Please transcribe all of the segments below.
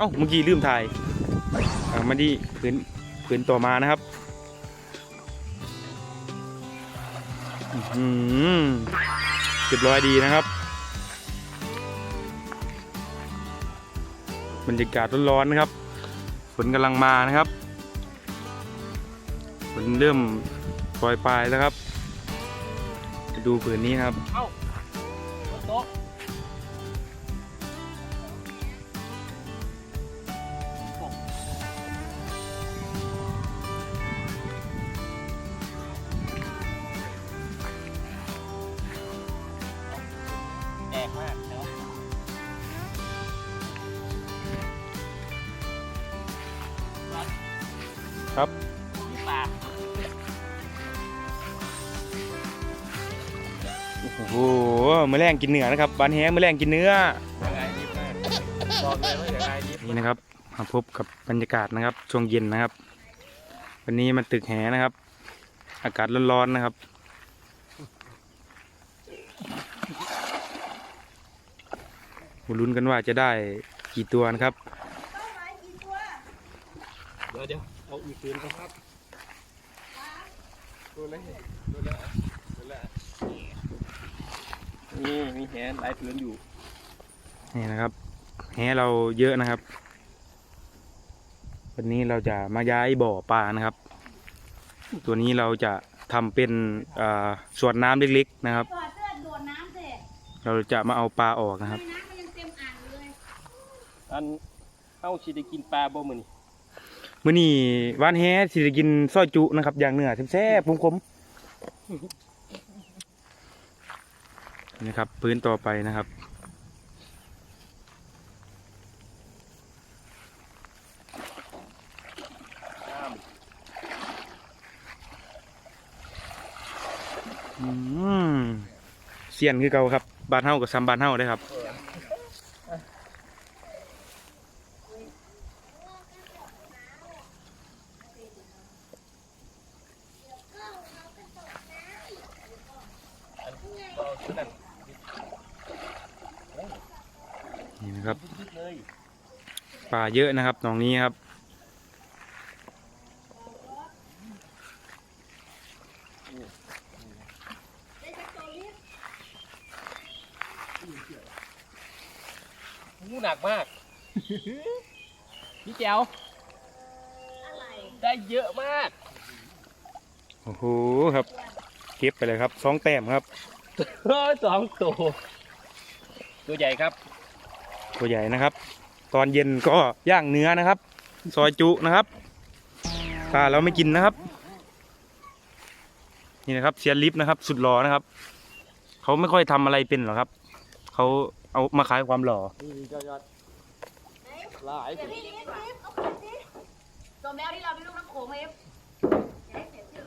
เอ้าเมื่อกี้ลืมถ่ายมาดีพื้นพื้นต่อมานะครับอือหือเรียบร้อยดีนะครับบรรยากาศร้อนๆนะครับฝนกำลังมานะครับฝนเริ่มปล่อยปลายแล้วครับ ดูผืนนี้ครับ เอ้าโต๊ะ โอ้โหมือแรงกินเนื้อนะครับบานแฮมือแรงกินเนื้อยังไงดิบมากบอกเลยว่าอย่างไรดิบนี่นะครับมาพบกับบรรยากาศนะครับช่วงเย็นนะครับ วันนี้มันตึกแหนะครับ อากาศร้อนๆนะครับมาลุ้นกันว่าจะได้กี่ตัวนะครับเดี๋ยวเดี๋ยวเอาอีกคืนก่อนครับดูเลยดูเลยดูเลย นี่มีแหนหลายพื้นอยู่ นี่นะครับ แหเราเยอะนะครับ วันนี้เราจะมาย้ายบ่อปลานะครับ ตัวนี้เราจะทำเป็นอ่าสวนน้ำเล็กๆนะครับ ถอดเสื้อโดดน้ำเสร็จเราจะมาเอาปลาออกนะครับ น้ำมันยังเต็มอ่างอยู่เลยอันเอาชีได้กินปลาบ่มือนี่มื่อนี้วานแฮสิได้กินซอยจุนะครับ อย่างเนื้อแซ่บๆคมๆ นะครับ พื้นต่อไปนะครับอืมเสียนคือเก่าครับบานเฮากับซ้ำบานเฮาได้ครับ เอาชุดนั้น นี่นะครับ ยึดๆเลย ปลา เยอะนะครับหนองนี้ครับหูหนักมาก พี่แจ๋วอะไรได้เยอะมาก โอ้โหครับ เก็บไปเลยครับสองแต้มครับ สองตัว ตัวใหญ่ครับ ตัวใหญ่นะครับ ตอนเย็นก็ย่างเนื้อนะครับ ซอยจุนะครับปลาเราไม่กินนะครับ นี่นะครับเซียนลิฟต์นะครับ สุดหล่อนะครับเขาไม่ค่อยทำอะไรเป็นหรอกครับเขาเอามาขายความหล่อนี่ยอดยอดหลายเดี๋ยวพี่ลิฟต์ลิฟต์เอาขึ้นสิตัวแมวที่เราไปลูกน้ำโขงเอฟอย่าให้เสียชื่อ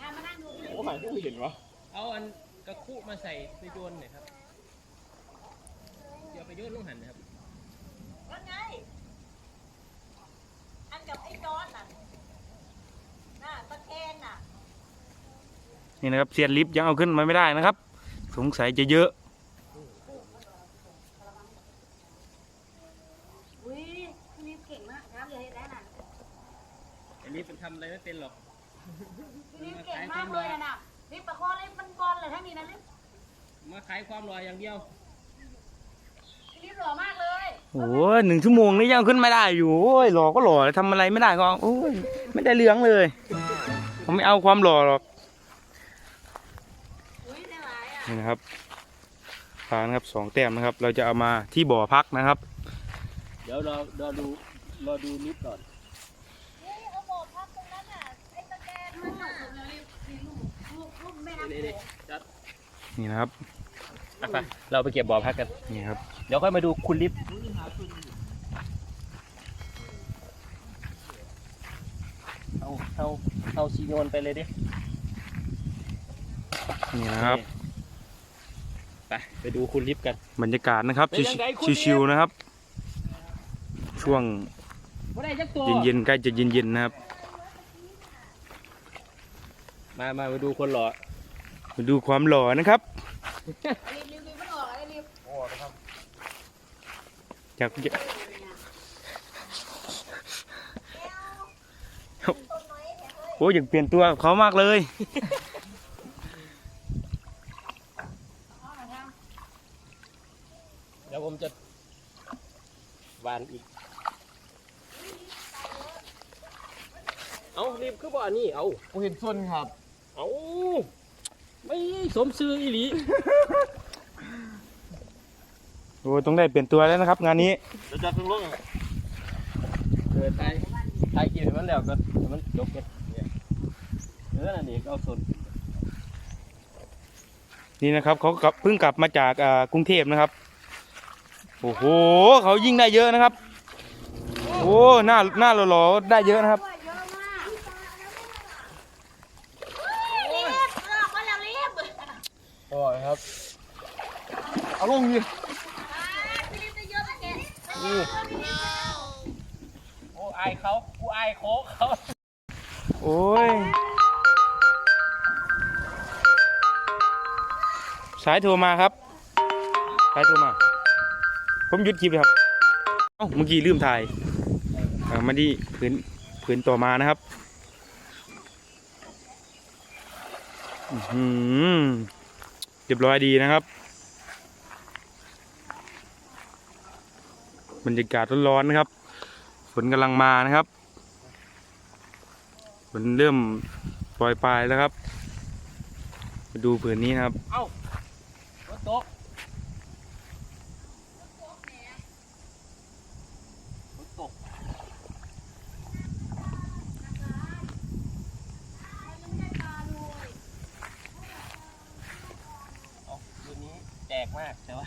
ถ้ามานั่งดูพี่ลิฟโอ้ต์หมายผู้เห็นวะเอาอันกระคุมาใส่ไปโยนหน่อยครับ เดี๋ยวไปโยนลงหันนะครับ ว่าไง อันกับไอ้จอนน่ะ น่ะตะแคงน่ะ นี่นะครับเซียนลิฟต์ยังเอาขึ้นมาไม่ได้นะครับ สงสัยจะเยอะ อุ้ยพี่ลิฟต์เก่งมากครับอย่าให้ได้น่ะอันนี้เป็นทำอะไรไม่เป็นหรอก พี่ลิฟต์เก่งมากเลยน่ะน่ะลิฟต์ประคองลิฟต์มันบอลเลยทั้งนี้นะลิฟต์มาขายความลอยอย่างเดียว พี่ลิฟต์หล่อมากเลย โอ้ยหนึ่งชั่วโมงนี่ยังขึ้นไม่ได้อยู่โอ้ยหล่อก็หล่อทำอะไรไม่ได้ก็โอ้ยไม่ได้เลี้ยงเลย ผมไม่เอาความหล่อหรอกอุ้ยได้หลายอะนี่นะครับปลานะครับสองแต้มนะครับ เราจะเอามาที่บ่อพักนะครับ เดี๋ยวรอรอดูรอดูนิดก่อนนี่เอาโบกพับตรงนั้นน่ะไอ้ตะแกรงมันน่ะลูกลูกแม่น้ำนี่โขนี่งจัดนี่นะครับ ไปเราไปเก็บบ่อพักกัน นี่ครับ เดี๋ยวค่อยมาดูคุณลิฟต์เอาเอาเอาซีโยนไปเลยดิ นี่นะครับ ไปไปดูคุณลิฟต์กัน บรรยากาศนะครับ เป็นยังไงคุณชิวๆนะครับ ช่วงไม่ได้จักตัว เย็นๆใกล้จะเย็นๆนะครับมามามาดูคนหล่อมาดูความหล่อนะครับ จัอบโอ้ยากโอ้ยอยากเปลี่ยนตัวเขามากเลย เดี๋ยวผมจะวานอีก เอารีบขึ้นบ่อนี่เอา ผมเห็นส้นครับ เอา ไม่สมซื้ออีหลีโอ้ยต้องได้เปลี่ยนตัวแล้วนะครับ งานนี้เราจะถึงลงเกิดไทยไทยกินให้มันแล้วก็ให้มันจบกันเนี่ยเออนั่นเองเอาสดนี่นะครับเขากลับเพิ่งกลับมาจากอ่ากรุงเทพนะครับโอ้โหเขายิ่งได้เยอะนะครับ โอ้หน้าหน้าหล่อๆได้เยอะนะครับ เยอะมากรีบเลิกมาแล้วรีบ อร่อยครับ เอาลงดิ รีบจะเยอะแก อือ โอ้อายเขากูอายโคกเขาโอ้ย สายโทรมาครับ สายโทรมา ผมหยุดคลิปเลยครับ เอ้าเมื่อกี้ลืมถ่ายเอ่ามาดีพื้นพื้นต่อมานะครับอื้อหือเรียบร้อยดีนะครับ บรรยากาศร้อนๆนะครับ ฝนกำลังมานะครับ ฝนเริ่มปล่อยปลายแล้วครับ มาดูผืนนี้นะครับ เอ้าฝนตกฝนตกเอาคืนนี้แจกมากแต่ว่า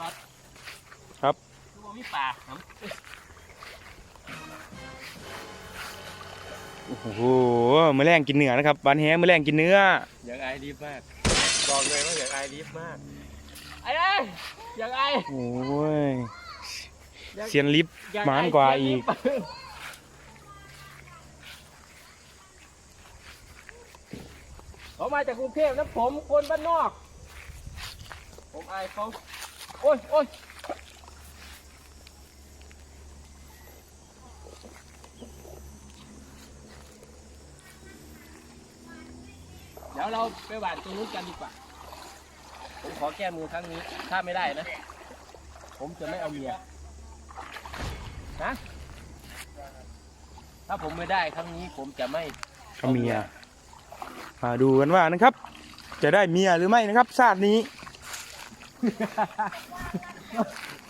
วัด ครับ คือว่ามีป่าครับโอ้โหมือแรงกินเนื้อนะครับบานแฮมือแรงกินเนื้ออยากไอายรีบมากบอกเลยว่าอยากไอายรีบมากไอ้เลยอยากไอายโอ้ย อยากเซียนลิฟต์ อยหมานกว่าอีก เขามาจากกรุงเทพนะผมคนบ้านนอก ผมอายเขาโอ้ยโอ้ย เดี๋ยวเราไปหวานตรงนู้นกันดีกว่า ผมขอแก้มือครั้งนี้ ถ้าไม่ได้นะ ผมจะไม่เอาเมียนะถ้าผมไม่ได้ครั้งนี้ผมจะไม่เขาเมียมาดูกันว่านะครับ จะได้เมียหรือไม่นะครับชาตินี้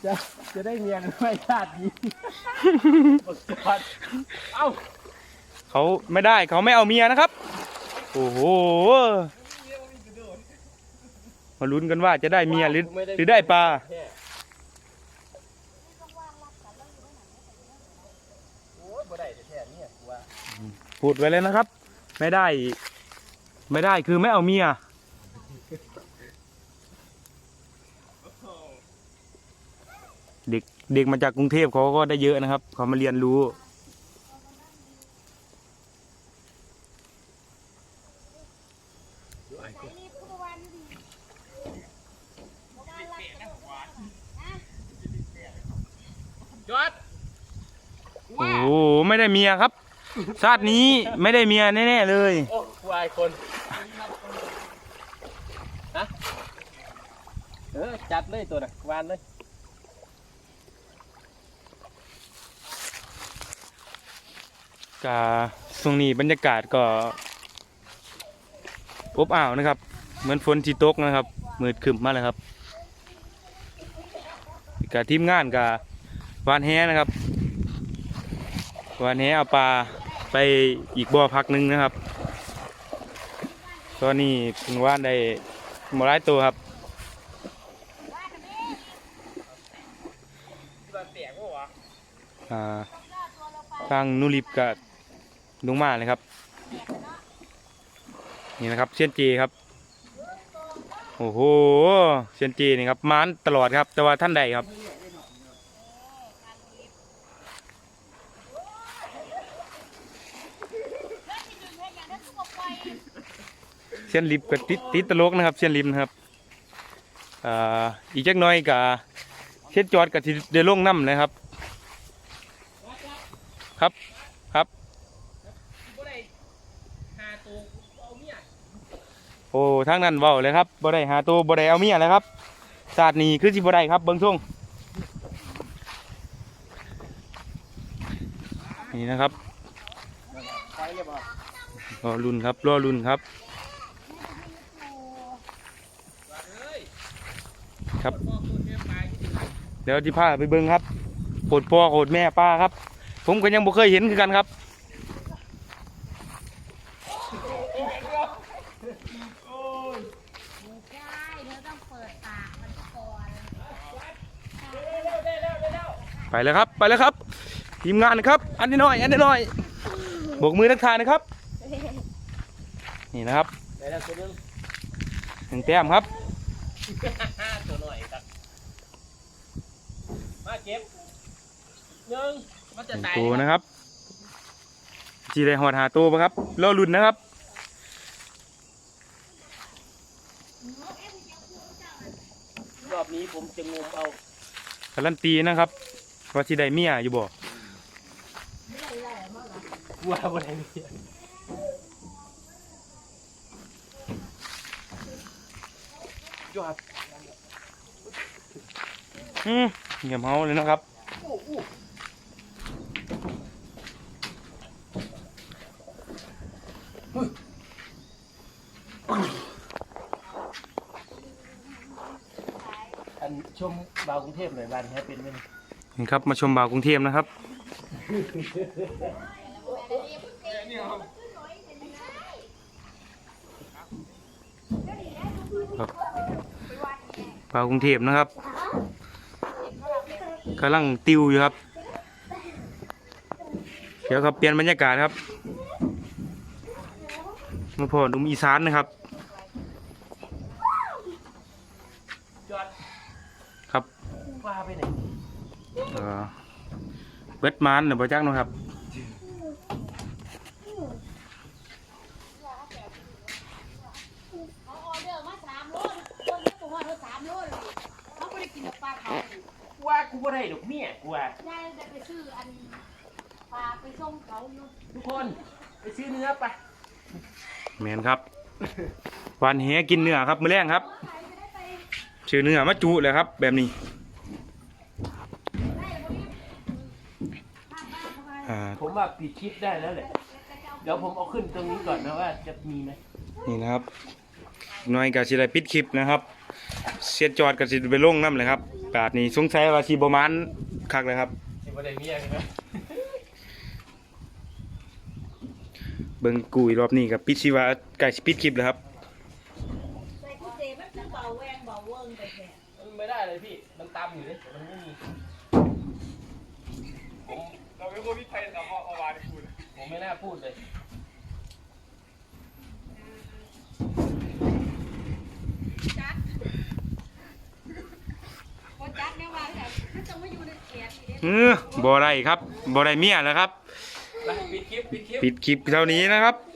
จะจะได้เมียกันไม่ชาตินี้บทจอดเอ้าเขาไม่ได้เขาไม่เอาเมียนะครับ โอ้โห มาลุ้นกันว่าจะได้เมียหรือหรือได้ปลา พูดไว้เลยนะครับ ไม่ได้ ไม่ได้คือไม่เอาเมีย เด็กเด็กมาจากกรุงเทพเขาก็ได้เยอะนะครับ เขามาเรียนรู้ จอด โอ้โหไม่ได้ เมียครับ ชาตินี้ไม่ได้เมียแน่ๆเลย โอ้กูอายคนฮะเออจัดเลยตัวน่ะวานเลยกาช่วงนี้บรรยากาศก็อบอ้าวนะครับ เหมือนฝนที่ตกนะครับ มืดครึมมากเลยครับกับทีมงานกับวานแฮนะครับ วานแฮเอาปลาไปอีกบ่อพักหนึงนะครับตอนนี้ถึงว่านได้หมาหลายตัวครับอ่าทางนูริบกับลุงมาเลยครับ นี่นะครับเชียนเจครับ โอ้โหเชียนเจนี่ครับมานตลอดครับ แต่ว่าท่านใดครับ เชียนลิบกับติดติดตลกนะครับเชียนลิบนะครับอ่าอีกจักน้อยกับเชียนจอดกับที่เดลงน้ำนะครับ ครับครับโอ้ทางนั้นเว้าเลยครับบ่ได้หาตัวบ่ได้เอาเมียเลยครับศาสตร์นี้คือสิบ่ได้ครับเบิ่งช่วงนี่นะครับไปเลยบ่รอรุ่นครับรอรุ่นครับ เฮ้ย ครับ เดี๋ยวที่พาไปเบิ่งครับโคตรพ่อโคตรแม่ป้าครับ ผมก็ยังบ่เคยเห็นคือกันครับไปเลยครับไปเลยครับ ทีมงานนะครับ อันนี้น้อย อันนี้น้อยโบกมือทักทายนะครับ นี่นะครับไปแล้วตัวนึงหนึ่งแต้มครับ ตัวหน่อยครับมาเก็บหนึ่งมันหจะนึ่งตายตัวนะครับจีได้หอดหาตัวปะครับรอรุ่นนะครับรอบนี้ผมจะงมเอาการันตีนะครับว่าจีได้เมียอยู่บ่ว่าบ่ได้เมีย จวดอืมเงียบเฮาเลยนะครับอันชมบาวกรุงเทพหน่อยบ้านแฮปเป็นไหมนี่ครับ มาชมบ่าวกรุงเทพนะครับ ครับ บ่าวกรุงเทพนะครับกำลังติวอยู่ครับ เดี๋ยวครับเปลี่ยนบรรยากาศครับมาพอหนุ่มอีสานนะครับจอดครับว่าไปไหนเอ่อเบิดมานหรือบ่จักเนาะครับ เขาออเดอร์มาสามโลคนที่ตัวเขาสามโลเลยเขาไม่ได้กินปลาเขา ว่ากูบ่ได้ดอกเมียกู ว่าได้แต่ไปซื้ออันปลาไปส่งเขาอยู่ทุกคนไปซื้อเนื้อไปแมนครับหวานแหกินเนื้อครับมื้อแรงครับชื่อเนื้อมาจุเลยครับ แบบนี้อ่าผมว่าปิดคลิปได้แล้วแหละเดี๋ยวผมเอาขึ้นตรงนี้ก่อนนะว่าจะมีไหมนี่นะครับหน่อยกับสิได้ปิดคลิปนะครับ เสียจอดกับสิไปลงน้ำเลยครับปาดนี้สงสัยว่าสิประมาณ คักเลยครับ สิบ่ได้เมียใช่ไหมเบิ่งกุยรอบนี้กับปิดสิว่าใกล้สิปิดคลิปแล้วครับ ใส่กุเจมันจะเบาแวงเบาเวิงไปแค่มันไม่ได้เลยพี่ มันตามอยู่เลยมันไม่มีเราเป็นคนที่ไทยเราเอาวานพูดผมไม่น่าพูดเลยโคจักเนี่ยว่าแบบมันจะไม่อยู่ใน เขียนอีกเออบ่ได้ครับบ่ได้เมียแล้วครับไปปิดคลิป ปิดคลิป ปิดคลิปเท่านี้นะครับเ